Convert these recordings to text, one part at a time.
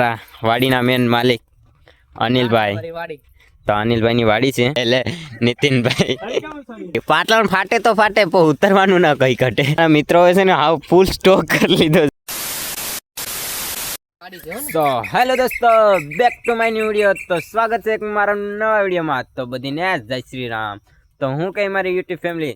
તા વાડીના મેન માલિક અનિલભાઈ. તો અનિલભાઈની વાડી છે એટલે નીતિનભાઈ પાટણ ફાટે તો ફાટે પણ ઉતરવાનું ના કઈ ઘટે. મિત્રો છે ને હાવ ફૂલ સ્ટોક કરી લીધો તો હેલો દોસ્તો back to my new video તો સ્વાગત છે મારા નવા વિડીયોમાં તો બધીને જય શ્રી રામ. તો હું કઈ મારી યુટ્યુબ ફેમિલી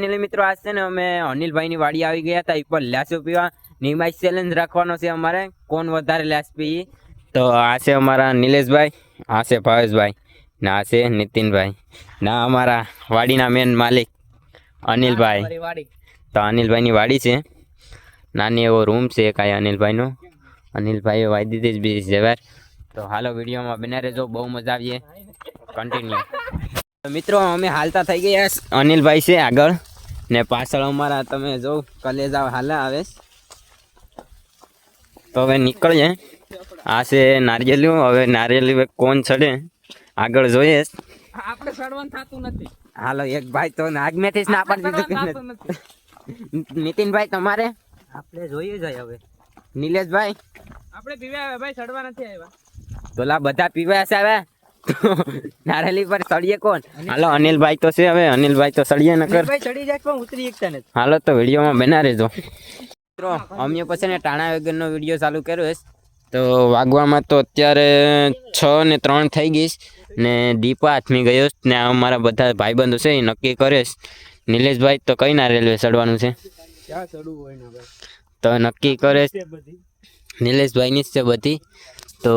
ફાઇનલી મિત્રો આજ છે ને અમે અનિલભાઈની વાડી આવી ગયા હતા. એ પર લેસો પીવા. નિમાઈ ચેલેન્જ રાખવાનો છે અમારે. કોણ વધારે લેસ પી? તો આ છે અમારા નિલેશભાઈ આ છે ભાવેશભાઈ ના આ છે નીતિનભાઈ ના અમારા વાડીના મેન માલિક અનિલભાઈ. તો અનિલભાઈની વાડી છે. નાની એવો રૂમ છે કાંઈ અનિલભાઈનો. અનિલભાઈએ વાઈ દીધી જ બીજી જવાર તો હાલો વિડીયોમાં બને રહેજો. બહુ મજા આવીએ. કન્ટિન્યુ મિત્રો અમે હાલતા થઈ ગયા. અનિલભાઈ છે આગળ. ને પાછળ અમારા તમે જો કલેજા હાલા આવે તો હવે નીકળીએ. આ છે નારિયેલિયું. હવે નારિયેલી કોણ ચડે? આગળ જોઈએ. આપણે ચડવાનું થતું નથી. હાલો એક ભાઈ તો આગમેથી જ ના પાડી દીધું. નીતિનભાઈ તમારે? આપણે જોઈએ જાય હવે. નિલેશભાઈ? આપણે પીવા ભાઈ ચડવા નથી આવ્યા. તોલા બધા પીવા છે હવે? નારેલી પર સળીએ કોણ? હાલો અનિલભાઈ તો છે હવે. અનિલભાઈ તો સળીએ ન કર. ભાઈ ચડી જાય પણ ઉતરી એકતા નથી? હાલો તો વિડીયોમાં બના રહેજો. મિત્રો અમે પછી ને ટાણા વગરનો વીડિયો ચાલુ કર્યો છે તો વાગવામાં તો અત્યારે છ ને ત્રણ થઈ ગઈશ ને દીપા હાથમી ગયો ને આ અમારા બધા ભાઈબંધો છે એ નક્કી કરેશ નિલેશભાઈ તો કઈ ના રેલવે ચડવાનું છે? તો નક્કી કરે છે. તે નિલેશભાઈની જ છે બધી. તો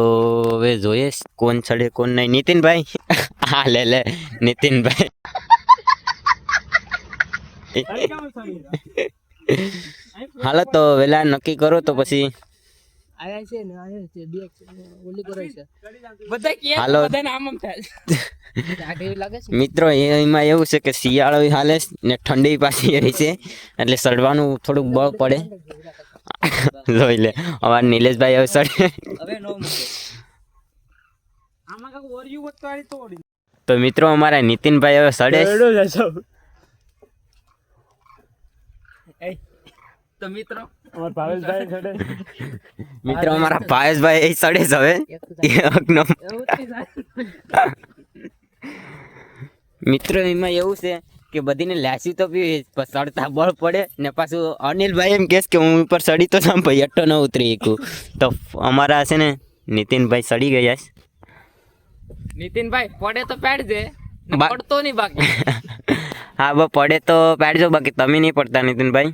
હવે જોઈએ કોણ ચડે કોણ નહીં. નીતિનભાઈ? હા લે લે. નીતિનભાઈ. હાલો તો વેલા નક્કી કરો તો પછી. આયા છે ને આયા છે બે ઓલી કરે છે. બધા કે હાલો. બધાને આમ આમ થાય. આ કેવી લાગે છે? મિત્રો એમાં એવું છે કે શિયાળો હાલે ને ઠંડી પાછી રહી છે એટલે સડવાનું થોડુંક બળ પડે. જોઈ લે. અમારા નિલેશભાઈ હવે સડે. તો આની તોડી. તો મિત્રો અમારા નીતિનભાઈ હવે સડે. તો મિત્રો. અમાર ભાવેશભાઈ છડે મિત્રો અમારા ભાવેશભાઈ એ સડે છે હવે. મિત્રો એમાં એવું છે કે બધીને લાસી તો પીવી સડતા બળ પડે ને પાછું અનિલભાઈ એમ કહેશ કે હું ઉપર સડી તો ના ભાઈ અટ્ટો ન ઉતરી શકું. તો અમારા છે ને નીતિનભાઈ સડી ગયા છે. નીતિનભાઈ પડે તો પેડજે પડતો નહીં બાકી. હા બા પડે તો પાડજો બાકી તમે નહીં પડતા નીતિનભાઈ.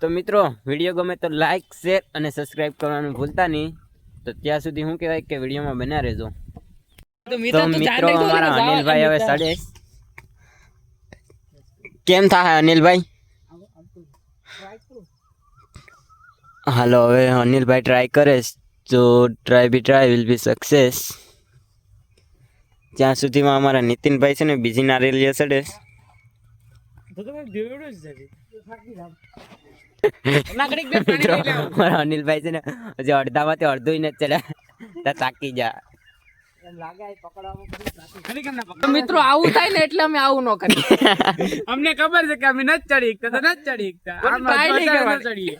તો મિત્રો વીડિયો ગમે તો લાઈક શેર અને સબસ્ક્રાઈબ કરવાનું ભૂલતા નહીં. તો ત્યાં સુધી હું કહેવાય કે વિડીયોમાં બન્યા રહેજો. તો તો મિત્રો તું મિત્રો જાને અમારા અનિલભાઈ હવે સડે. કેમ થાય અનિલભાઈ? હાલો હવે અનિલભાઈ ટ્રાય કરે તો try be try will be success ત્યાં સુધીમાં અમારા નીતિનભાઈ છે ને બીજી નારેલી સડે અનિલભાઈ છે ને હજી અડધામાંથી અડધું ને ચડ્યા. તો તાકી જા મિત્રો આવું થાય ને એટલે અમે આવું ન કરીએ. અમને ખબર છે કે અમે નથી ચડી શકતા તો નથી ચડી શકતા ચડીએ.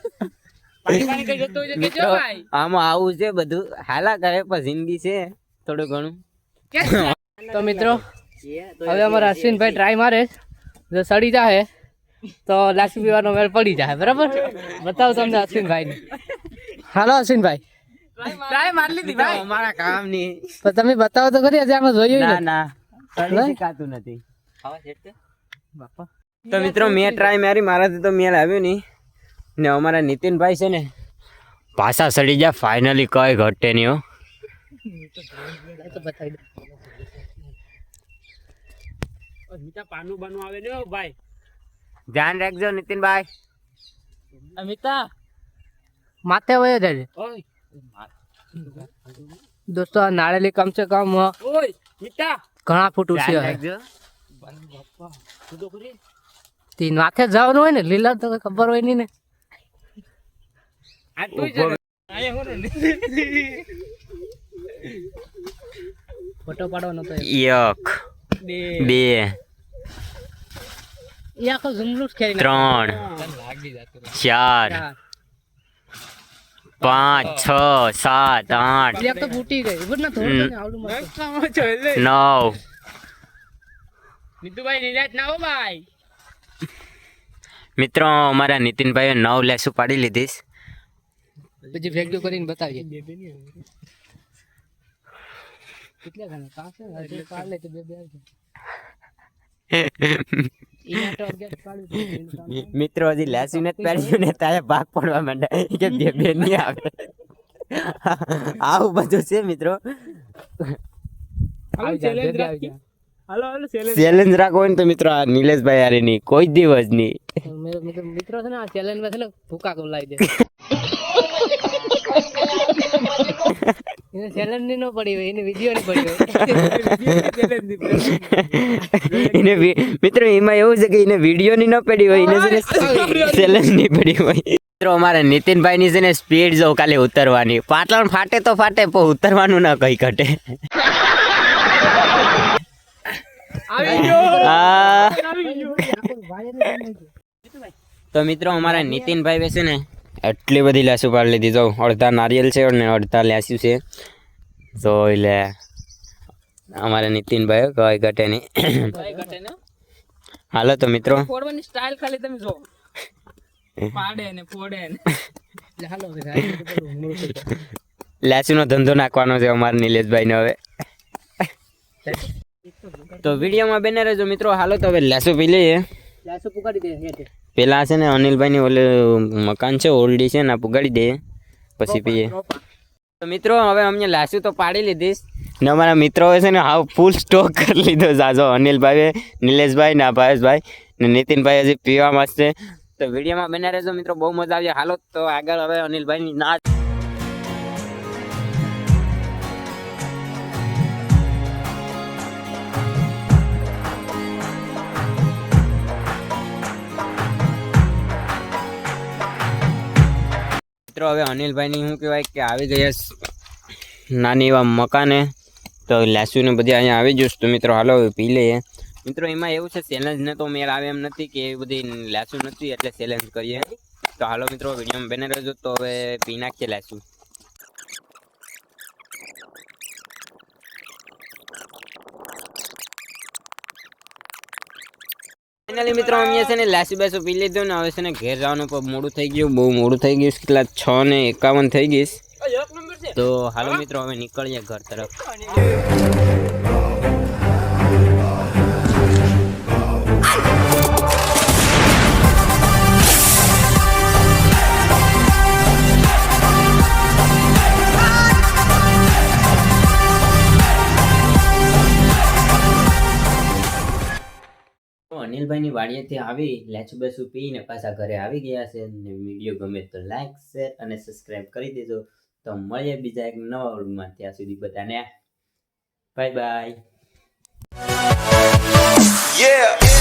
આમાં આવું છે બધું હાલા કરે પણ જિંદગી છે થોડું ઘણું. તો મિત્રો હવે અમારા અશ્વિનભાઈ ટ્રાય મારે. જો સડી જાહે તો લાસી પીવાનો મેળ પડી જાય બરાબર? બતાવો તમને અશ્વિનભાઈ હાલો અશ્વિનભાઈ. ટ્રાય મારી લીધી ભાઈ અમારા કામની તો તમે બતાવો તો કરી આજે આમાં જોયું ના ના. કરી શકાતું નથી. તો? મિત્રો મેં ટ્રાય મારી મારાથી તો મેળ આવ્યો નહીં. ને અમારા નીતિનભાઈ છે ને પાછા સડી જાય ફાઇનલી કઈ ઘટે નહીં હો. પાનું આવે ને ભાઈ ધ્યાન રાખજો નીતિનભાઈ. અમિતા માથે વયો જાય દોસ્તો આ નાળેલી કમ સે કમ ઘણા ફૂટ છે. બાપા તું જવાનું હોય ને લીલા તો ખબર હોય નહીં ને. ફોટો પાડવાનો તો એક. બે. ત્રણ ચાર. પાંચ છ સાત આઠ. નવ મિત્રો અમારા નીતિનભાઈએ નવ લેસ પાડી લીધીશ પછી ભેગું કરીને બતાવીએ. કેટલા ઘણા છે પાડ લે તો બે બે મિત્રો હજી લેસું નથી પહેર્યું ને તારે ભાગ પડવા માંડે. કે બે બે નહીં આવે. આવું બધું છે મિત્રો. ચેલેન્જ રાખો. ને તો મિત્રો આ નિલેશભાઈ યાર કોઈ દિવસ નહીં. મિત્રો છે ને આ ચેલેન્જમાં છે ને ભૂકા કવલાવી દે. એને challenge ન પડી હોય એને વીડિયો ની પડી હોય. એને મિત્રો એમાં એવું છે કે એને વીડિયો ની ન પડી હોય એને ચેલેન્જની પડી હોય. મિત્રો અમારે નીતિનભાઈ ની છે ને સ્પીડ જો કાલે ઉતરવાની. પાટણ ફાટે તો ફાટે પણ ઉતરવાનું ના કઈ ઘટે. આ તો મિત્રો અમારા નીતિનભાઈ છે ને એટલી બધી લેસું પાડી લીધી. જો અડધા નારિયેલ છે અને અડધા લેસ્યું છે. તો એટલે અમારા નીતિનભાઈ ગઈ ઘટે નહીં હાલો તો મિત્રો. ફોડવાની સ્ટાઇલ ખાલી તમે જો. પાડે ને ફોડે ને. હાલો હવે રાજી તો પેલું હુમલો થઈ જાય. લેસુનો ધંધો નાખવાનો છે અમારા નિલેશભાઈને હવે. તો વિડીયોમાં બેને રહેજો મિત્રો. હાલો તો હવે લેસું પી લઈએ. લાસો પુકારી દે. પેલા છે ને અનિલભાઈની ઓલે મકાન છે ઓલ્ડી છે ને પુગાડી દે. પછી પીએ. તો મિત્રો હવે અમને લાસુ તો પાડી લીધીશ. ને અમારા મિત્રોએ છે ને હાવ ફૂલ સ્ટોક કરી લીધો જાજો અનિલભાઈ નિલેશભાઈ ને ભાવેશભાઈ ને નીતિનભાઈ હજી પીવા જ તો વિડીયોમાં બને રહેજો મિત્રો બહુ મજા આવી. હાલો તો આગળ હવે અનિલભાઈની ના મિત્રો, હવે અનિલભાઈની શું કહેવાય કે આવી ગયા નાની એવા મકાને. તો લેસુને બધી અહીંયા આવી જઈશ તો મિત્રો, હાલો પી લઈએ. મિત્રો, એમાં એવું છે ચેલેન્જને તો મેળ આવે એમ નથી કે એવી બધી લેસું નથી, એટલે ચેલેન્જ કરીએ. તો હાલો મિત્રો, વિડીયોમાં બને રહેજો. તો હવે પી નાખીએ લેસું ફાઇનલી મિત્રો અમે છે ને લાસી બાસુ પી લીધું ને હવે છે ને ઘેર જવાનું પણ મોડું થઈ ગયું બહુ મોડું થઈ ગયું કેટલા છ ને એકાવન થઈ ગઈશ તો હાલો મિત્રો હવે નીકળીએ ઘર તરફ. વાડીએથી આવી, લેચું બેસું પીને પાછા ઘરે આવી ગયા છે ને વીડિયો ગમે તો લાઈક શેર અને સબસ્ક્રાઈબ કરી દેજો. તો મળીએ બીજા એક નવા વર્ગમાં ત્યાં સુધી બધાને બાય બાય Yeah.